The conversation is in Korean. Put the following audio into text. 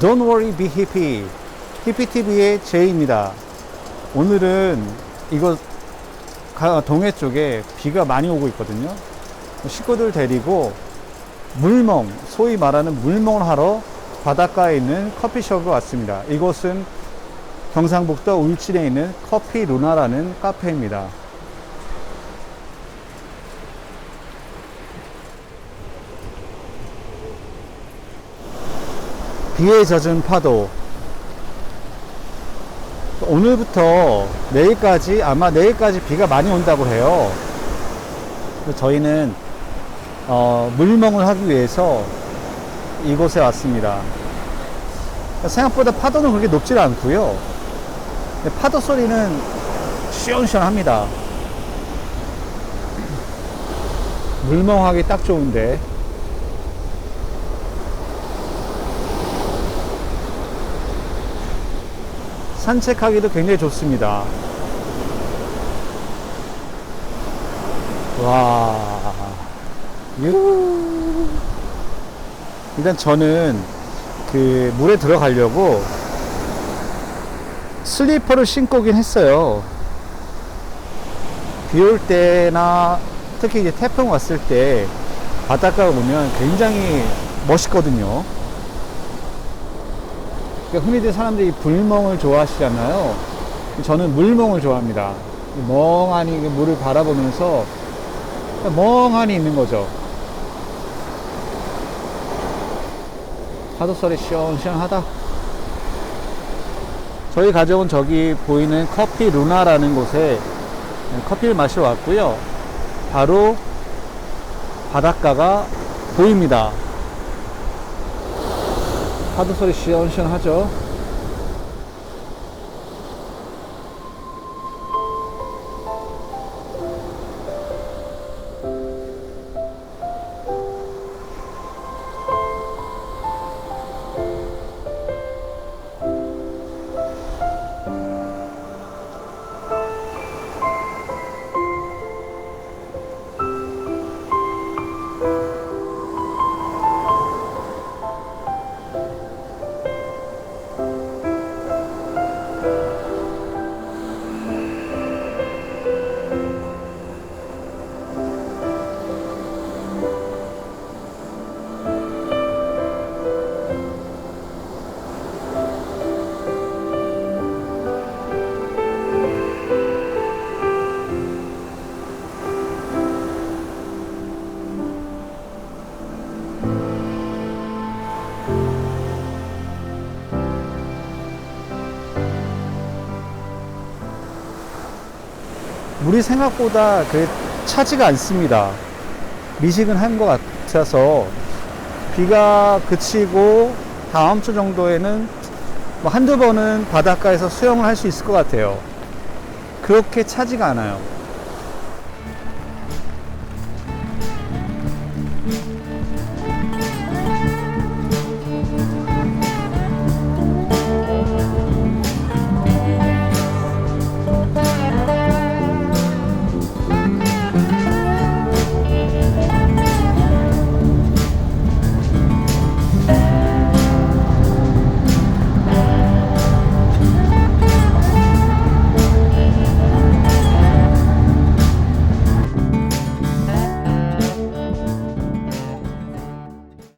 Don't worry, be hippie. 히피TV의 제이입니다. 오늘은 이거 가- 동해 쪽에 비가 많이 오고 있거든요. 식구들 데리고 물멍, 소위 말하는 물멍을 하러 바닷가에 있는 커피숍에 왔습니다. 이곳은 경상북도 울진에 있는 커피 루나라는 카페입니다. 비에 젖은 파도. 오늘부터 내일까지, 아마 내일까지 비가 많이 온다고 해요. 저희는, 어, 물멍을 하기 위해서 이곳에 왔습니다. 생각보다 파도는 그렇게 높지 않고요. 파도 소리는 시원시원합니다. 물멍하기 딱 좋은데. 산책하기도 굉장히 좋습니다. 와, 유. 일단 저는 그 물에 들어가려고 슬리퍼를 신고 오긴 했어요. 비 올 때나 특히 이제 태풍 왔을 때 바닷가 보면 굉장히 멋있거든요. 그러니까 흔히들 사람들이 불멍을 좋아하시잖아요. 저는 물멍을 좋아합니다. 멍하니 그 물을 바라보면서 멍하니 있는 거죠. 파도 소리 시원시원하다. 저희 가족은 저기 보이는 커피 루나라는 곳에 커피를 마시러 왔고요. 바로 바닷가가 보입니다. 파도 소리 시원시원하죠. 물이 생각보다 그 차지가 않습니다. 미식은 한 것 같아서 비가 그치고 다음 주 정도에는 뭐 한두 번은 바닷가에서 수영을 할 수 있을 것 같아요. 그렇게 차지가 않아요.